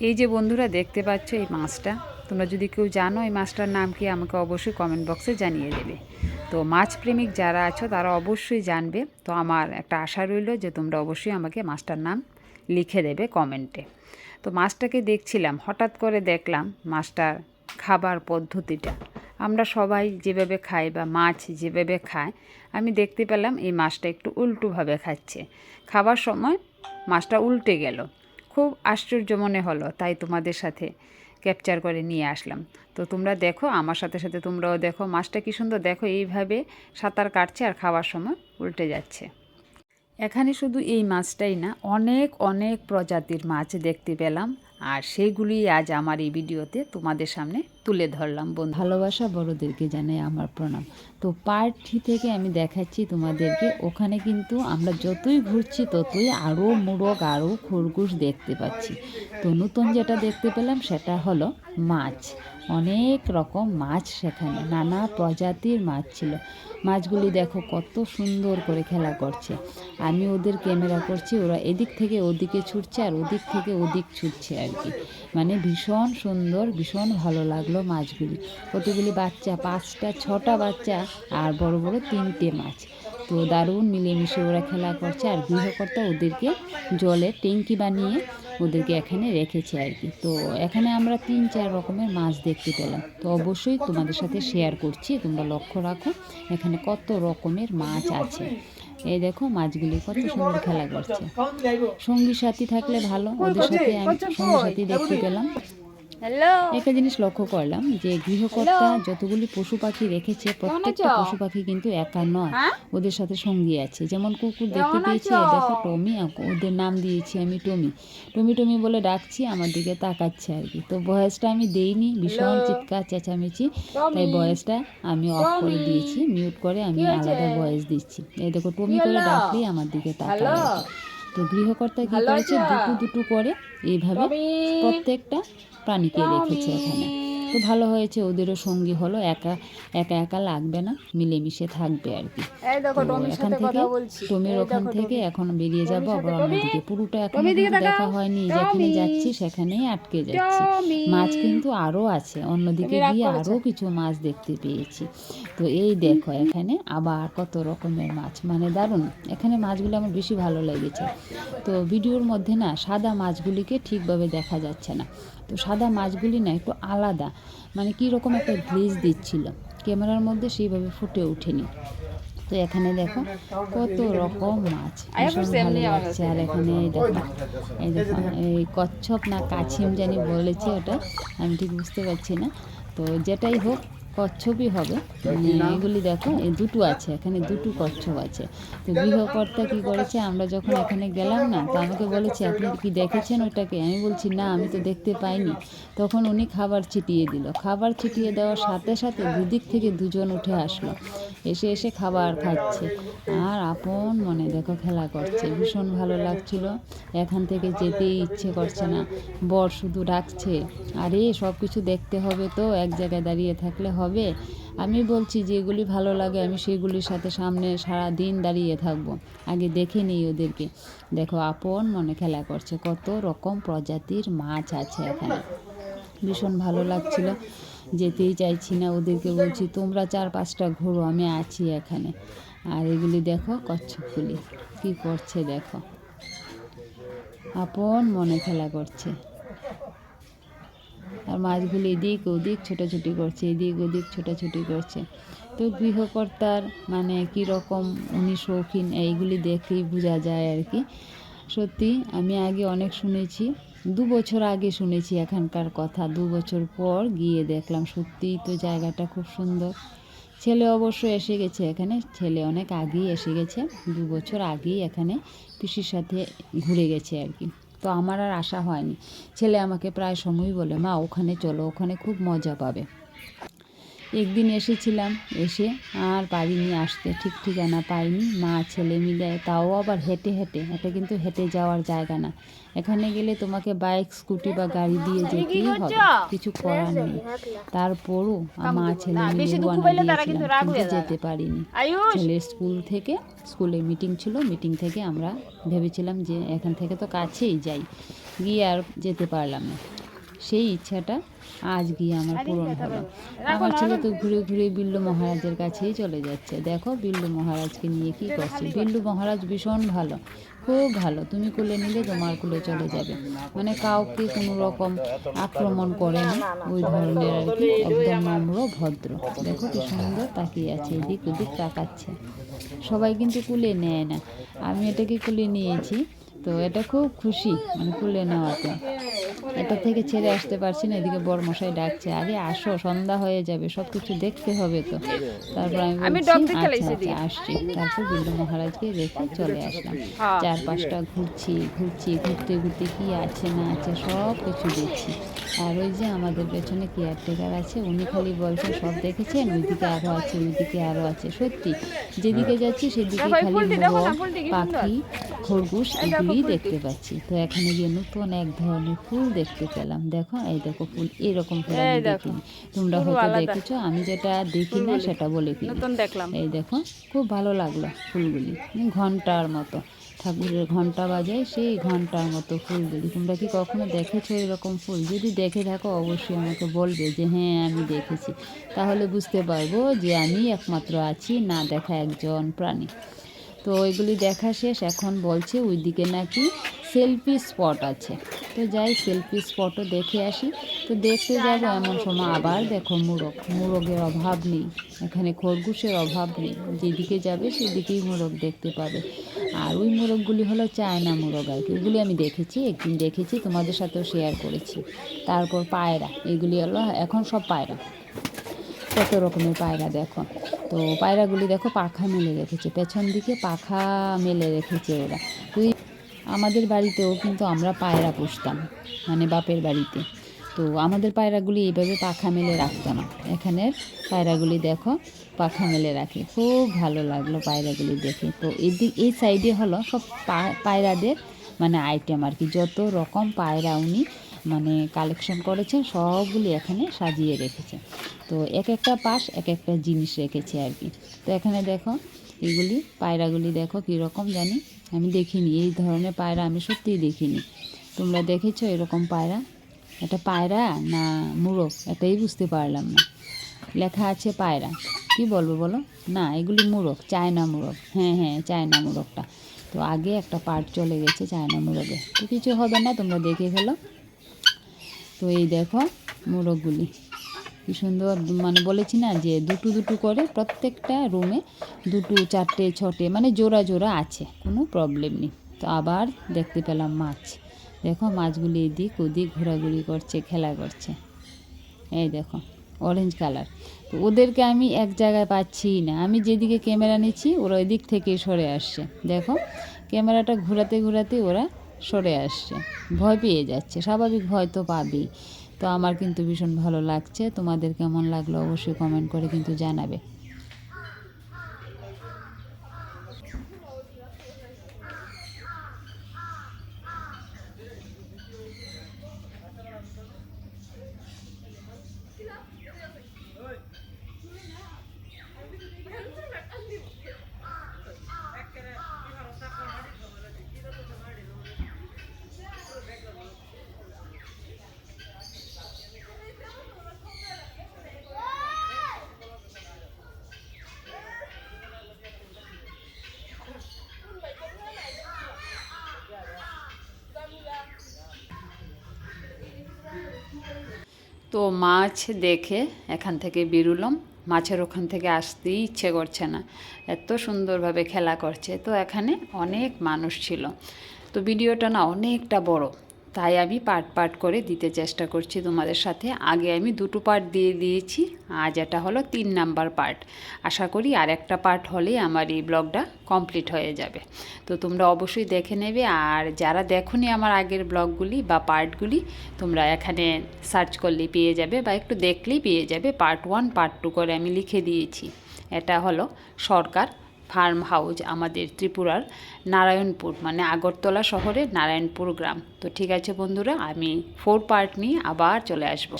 এই যে বন্ধুরা দেখতে পাচ্ছ এই মাছটা, তোমরা যদি কেউ জানো এই মাছটার নাম কি, আমাকে অবশ্যই কমেন্ট বক্সে জানিয়ে দেবে। তো মাছ প্রেমিক যারা আছো, তারা অবশ্যই জানবে। তো আমার একটা আশা রইল যে তোমরা অবশ্যই আমাকে মাছটার নাম লিখে দেবে কমেন্টে তো মাছটাকে দেখছিলাম, হঠাৎ করে দেখলাম মাছটার খাবার পদ্ধতিটা। আমরা সবাই যেভাবে খাই বা মাছ যেভাবে খায়, আমি দেখতে পেলাম এই মাছটা একটু উল্টোভাবে খাচ্ছে। খাবার সময় মাছটা উল্টে গেল। খুব আশ্চর্য মনে হলো, তাই তোমাদের সাথে ক্যাপচার করে নিয়ে আসলাম। তো তোমরা দেখো, আমার সাথে সাথে তোমরাও দেখো, মাছটা কী সুন্দর, দেখো এইভাবে সাঁতার কাটছে আর খাওয়ার সময় উল্টে যাচ্ছে। এখানে শুধু এই মাছটাই না, অনেক অনেক প্রজাতির মাছ দেখতে পেলাম। আর সেইগুলি আজ আমার এই ভিডিওতে তোমাদের সামনে তুলে ধরলাম, বন্ধু। ভালোবাসা বড়োদেরকে জানাই আমার প্রণাম। তো পার্ট থ্রি থেকে আমি দেখাচ্ছি তোমাদেরকে। ওখানে কিন্তু আমরা যতই ঘুরছি, ততই আরও মোরগ, আরও খরগোশ দেখতে পাচ্ছি। তো নতুন যেটা দেখতে পেলাম, সেটা হলো মাছ। অনেক রকম মাছ সেখানে, নানা প্রজাতির মাছ ছিল। মাছগুলি দেখো কত সুন্দর করে খেলা করছে। আমি ওদের ক্যামেরা করছি, ওরা এদিক থেকে ওদিকে ছুটছে আর ওদিক থেকে ওদিক ছুটছে। আর কি মানে ভীষণ সুন্দর, ভীষণ ভালো লাগল মাছগুলি। কতগুলি বাচ্চা, পাঁচটা, ছটা বাচ্চা আর বড় বড় তিনটে মাছ। তো দারুণ মিলেমিশে ওরা খেলা করছে আর গৃহকর্তা ওদেরকে জলে ট্যাঙ্কি বানিয়ে ওদেরকে এখানে রেখেছে আর কি তো এখানে আমরা তিন, চার রকমের মাছ দেখতে পেলাম। তো অবশ্যই তোমাদের সাথে শেয়ার করছি, তোমরা লক্ষ্য রাখো, এখানে কত রকমের মাছ আছে। এই দেখো মাছগুলি কত সুন্দর খেলা করছে। সঙ্গী সাথী থাকলে ভালো ওদের সাথে আমি সঙ্গী সাথী দেখতে পেলাম। একটা জিনিস লক্ষ্য করলাম যে গৃহকর্তা যতগুলি পশু পাখি রেখেছে প্রত্যেকটা পশু পাখি কিন্তু একা নয়। ওদের সাথে সঙ্গী আছে। যেমন কুকুর দেখতে পেয়েছি দেখো টমি ওদের নাম দিয়েছি আমি টমি। টমি টমি বলে ডাকছি আমার দিকে তাকাচ্ছে আর কি। তো বয়সটা আমি দেইনি ভীষণ চিৎকার চেঁচামেচি। তাই বয়সটা আমি অফ করে দিয়েছি মিউট করে আমি আলাদা বয়স দিচ্ছি। এই দেখো টমি করে ডাকলেই আমার দিকে তাকায় কি। তো গৃহকর্তা কি করেছে? দুটো দুটো করে এইভাবে প্রত্যেকটা প্রাণীকে রেখেছে এখানে। তো ভালো হয়েছে ওদেরও সঙ্গী হলো একা একা একা লাগবে না মিলেমিশে থাকবে আর কি। এখান থেকে টমির ওখান থেকে এখন বেরিয়ে যাব আবার অন্যদিকে পুরোটা এখন দেখা হয়নি যেখানে যাচ্ছি সেখানেই আটকে যাচ্ছি। মাছ কিন্তু আরও আছে অন্যদিকে গিয়ে আরও কিছু মাছ দেখতে পেয়েছি। তো এই দেখো এখানে আবার কত রকমের মাছ মানে দারুণ। এখানে মাছগুলো আমার বেশি ভালো লেগেছে। তো ভিডিওর মধ্যে না সাদা মাছগুলিকে ঠিকভাবে দেখা যাচ্ছে না। তো সাদা মাছগুলি না একটু আলাদা মানে কীরকম একটা গ্লেজ দিচ্ছিল। ক্যামেরার মধ্যে সেইভাবে ফুটে ওঠেনি। তো এখানে দেখো কত রকম মাছ ভীষণ ভালো লাগছে। আর এখানে এই দেখো এই দেখো এই কচ্ছপ না কাছিম জানি বলেছে ওটা আমি ঠিক বুঝতে পারছি না। তো যেটাই হোক কচ্ছপই হবে। এগুলি দেখো এই দুটো আছে এখানে দুটো কচ্ছপ আছে। তো গৃহকর্তা কি করেছে আমরা যখন এখানে গেলাম না তো আমাকে বলেছে আপনি কি দেখেছেন ওটাকে? আমি বলছি না আমি তো দেখতে পাইনি। তখন উনি খাবার ছিটিয়ে দিল। খাবার ছিটিয়ে দেওয়ার সাথে সাথে দুদিক থেকে দুজন উঠে আসলো। এসে এসে খাবার খাচ্ছে। আর আপন মনে দেখো খেলা করছে ভীষণ ভালো লাগছিল। এখান থেকে যেতেই ইচ্ছে করছে না। বর শুধু ডাকছে আরে সব কিছু দেখতে হবে তো এক জায়গায় দাঁড়িয়ে থাকলে হবে আমি বলছি যেগুলি ভালো লাগে, আমি সেগুলির সাথে সামনে সারা দিন দাঁড়িয়ে থাকব। আগে দেখে নিই ওদেরকে। দেখো, আপন মনে খেলা করছে। কত রকম প্রজাতির মাছ আছে এখানে। ভীষণ ভালো লাগছিল। যেতেই চাইছি না ওদেরকে বলছি, তোমরা চার পাঁচটা ঘোরো, আমি আছি এখানে। আর এগুলি দেখো, কচ্ছপগুলি। কি করছে দেখো। আপন মনে খেলা করছে। মাছগুলি এদিক ওদিক ছোটাছুটি করছে, এদিক ওদিক ছোটাছুটি করছে। তো গৃহকর্তার মানে কী রকম উনি শৌখিন, এইগুলি দেখেই বোঝা যায় আর কি। সত্যি আমি আগে অনেক শুনেছি, দু বছর আগে শুনেছি এখানকার কথা, দু বছর পর গিয়ে দেখলাম, সত্যিই তো জায়গাটা খুব সুন্দর। ছেলে অবশ্য এসে গেছে এখানে, ছেলে অনেক আগেই এসে গেছে, দু বছর আগেই এখানে পিসির সাথে ঘুরে গেছে আর কি। তো আমার আর আশা হয়নি। ছেলে আমাকে প্রায় সময়ই বলে, মা, ওখানে চলো, ওখানে খুব মজা পাবে। একদিন এসেছিলাম এসে আর পারিনি আসতে ঠিক ঠিকানা পাইনি। মা ছেলে মিলে তাও আবার হেঁটে হেঁটে এটা কিন্তু হেঁটে যাওয়ার জায়গা না। এখানে গেলে তোমাকে বাইক স্কুটি বা গাড়ি দিয়ে যেতেই হবে কিছু করার নেই। তারপরও মা ছেলে মিলে যেতে পারিনি। ছেলের স্কুল থেকে স্কুলে মিটিং ছিল মিটিং থেকে আমরা ভেবেছিলাম যে এখান থেকে তো কাছেই যাই। গিয়ে আর যেতে পারলাম না। সেই ইচ্ছাটা আজ গিয়ে আমার পূরণ হলো। আমার ছেলে তো ঘুরে ঘুরে বিল্লু মহারাজের কাছেই চলে যাচ্ছে। দেখো বিল্লু মহারাজকে নিয়ে কি করছে বিল্লু মহারাজ ভীষণ ভালো। খুব ভালো। তুমি কুলে নিলে তোমার কুলে চলে যাবে। মানে কাউকে কোনো রকম আক্রমণ করে না ওই ধরনের আর কি। একদম নম্র ভদ্র। দেখো কি সুন্দর তাকিয়ে আছে। এদিক ওদিক তাকাচ্ছে। সবাই কিন্তু কুলে নেয় না। আমি এটাকে কুলে নিয়েছি। তো এটা খুব খুশি মানে কুলে নেওয়াতে। এটা থেকে ছেড়ে আসতে পারছি না এদিকে বড়মশাই ডাকছে আরে আসো সন্ধ্যা হয়ে যাবে সব কিছু দেখতে হবে তো। তারপর আমি বলছি আচ্ছা আচ্ছা আসছি। তারপর বিল্লু মহারাজকে রেখে চলে আসলাম। চার পাঁচটা ঘুরছি ঘুরছি ঘুরতে ঘুরতে কি আছে না আছে সব কিছু দেখছি। আর ওই যে আমাদের পেছনে কেয়ারটেকার আছে উনি খালি বলছে সব দেখেছেন? ওইদিকে আরও আছে ওইদিকে আরও আছে। সত্যি যেদিকে যাচ্ছি সেদিকে খালি পাখি খরগোশ এগুলিই দেখতে পাচ্ছি। তো এখানে গিয়ে নতুন এক ধরনের ফুল দেখতে পেলাম। দেখো এই দেখো ফুল এরকম ফুল আমি দেখিনি। তোমরা হয়তো দেখেছ আমি যেটা দেখি না সেটা বলে কি দেখলাম। এই দেখো খুব ভালো লাগল ফুলগুলি ঘণ্টার মতো। ঠাকুরের ঘণ্টা বাজায় সেই ঘণ্টার মতো ফুলগুলি। তোমরা কি কখনো দেখেছ এরকম ফুল? যদি দেখে থাকো অবশ্যই আমাকে বলবে যে হ্যাঁ আমি দেখেছি। তাহলে বুঝতে পারব যে আমি একমাত্র আছি না দেখা একজন প্রাণী। তো ওইগুলি দেখা শেষ এখন বলছে ওইদিকে নাকি সেলফি স্পট আছে। তো যাই, সেলফি স্পটও দেখে আসি। তো দেখতে যাব এমন সময় আবার। দেখো মোরগ, মোরগের অভাব নেই। এখানে খরগোশের অভাব নেই। যেদিকে যাবে সেদিকেই মোরগ দেখতে পাবে। আর ওই মোরগগুলি হলো চায়না মোরগ আর কি। ওইগুলি আমি দেখেছি, একদিন দেখেছি, তোমাদের সাথেও শেয়ার করেছি। তারপর পায়রা, এগুলি হলো, এখন সব পায়রা। কত রকমের পায়রা দেখো। তো পায়রাগুলি দেখো, পাখা মেলে রেখেছে। পেছন দিকে পাখা মেলে রেখেছে ওরা। আমাদের বাড়িতেও কিন্তু আমরা পায়রা পুষতাম মানে বাপের বাড়িতে। তো আমাদের পায়রাগুলি এইভাবে পাখা মেলে রাখতো না। এখানের পায়রাগুলি দেখো পাখা মেলে রাখে। খুব ভালো লাগল পায়রাগুলি দেখে। তো এদিক, এই সাইডে হলো সব পায়রাদের মানে আইটেম আর কি। যত রকম পায়রা উনি মানে কালেকশন করেছেন, সবগুলি এখানে সাজিয়ে রেখেছে। তো এক একটা পাশ এক একটা জিনিস রেখেছে আর কি। তো এখানে দেখো এগুলি, পায়রাগুলি দেখো কীরকম জানি? আমি দেখিনি, এই ধরনের পায়রা আমি সত্যিই দেখিনি। তোমরা দেখেছ এরকম পায়রা? এটা পায়রা না মুরগ? এটাই বুঝতে পারলাম না। লেখা আছে পায়রা। কি বলব বলো? না, এগুলি মুরগ, চায়না মুরগ। হ্যাঁ হ্যাঁ চায়না মুরগটা। তো আগে একটা পার্ট চলে গেছে চায়না মুরগে। তো কিছু হবে না, তোমরা দেখে ফেলো। তো এই দেখো মোরগগুলি। কি সুন্দর মানে বলেছি না যে দুটো দুটো করে প্রত্যেকটা রুমে দুটো, চারটে, ছটে মানে জোড়া জোড়া আছে, কোনো প্রবলেম নেই। তো আবার দেখতে পেলাম মাছ। দেখো মাছগুলি এদিক ওদিক ঘোরাঘুরি করছে, খেলা করছে। এই দেখো অরেঞ্জ কালার তো ওদেরকে আমি এক জায়গায় পাচ্ছি না। আমি যেদিকে ক্যামেরা নিচ্ছি, ওরা ওই দিক থেকে সরে আসছে। দেখো ক্যামেরাটা ঘোরাতে ঘোরাতে ওরা সরে আসছে। ভয় পেয়ে যাচ্ছে। স্বাভাবিক ভয় তো পাবেই। তো আমার কিন্তু ভীষণ ভালো লাগছে। তোমাদের কেমন লাগল অবশ্যই কমেন্ট করে কিন্তু জানাবে। তো মাছ দেখে এখান থেকে বেরুলাম। মাছের ওখান থেকে আসতেই ইচ্ছে করছে না। এত সুন্দরভাবে খেলা করছে। তো এখানে অনেক মানুষ ছিল। তো ভিডিওটা না অনেকটা বড়। তাই আমি পার্ট পার্ট করে দিতে চেষ্টা করছি তোমাদের সাথে। আগে আমি দুটো পার্ট দিয়ে দিয়েছি, আজ এটা হলো তিন নাম্বার পার্ট আশা করি আর একটা পার্ট হলেই আমার এই ব্লগটা কমপ্লিট হয়ে যাবে। তো তোমরা অবশ্যই দেখে নেবে আর যারা দেখোনি আমার আগের ব্লগগুলি বা পার্টগুলি তোমরা এখানে সার্চ করলেই পেয়ে যাবে বা একটু দেখলেই পেয়ে যাবে। পার্ট ওয়ান পার্ট টু করে আমি লিখে দিয়েছি। এটা হলো সরকার ফার্ম হাউস আমাদের ত্রিপুরার নারায়ণপুর মানে আগরতলা শহরে নারায়ণপুর গ্রাম। তো ঠিক আছে বন্ধুরা, আমি ফোর পার্ট নিয়ে আবার চলে আসব।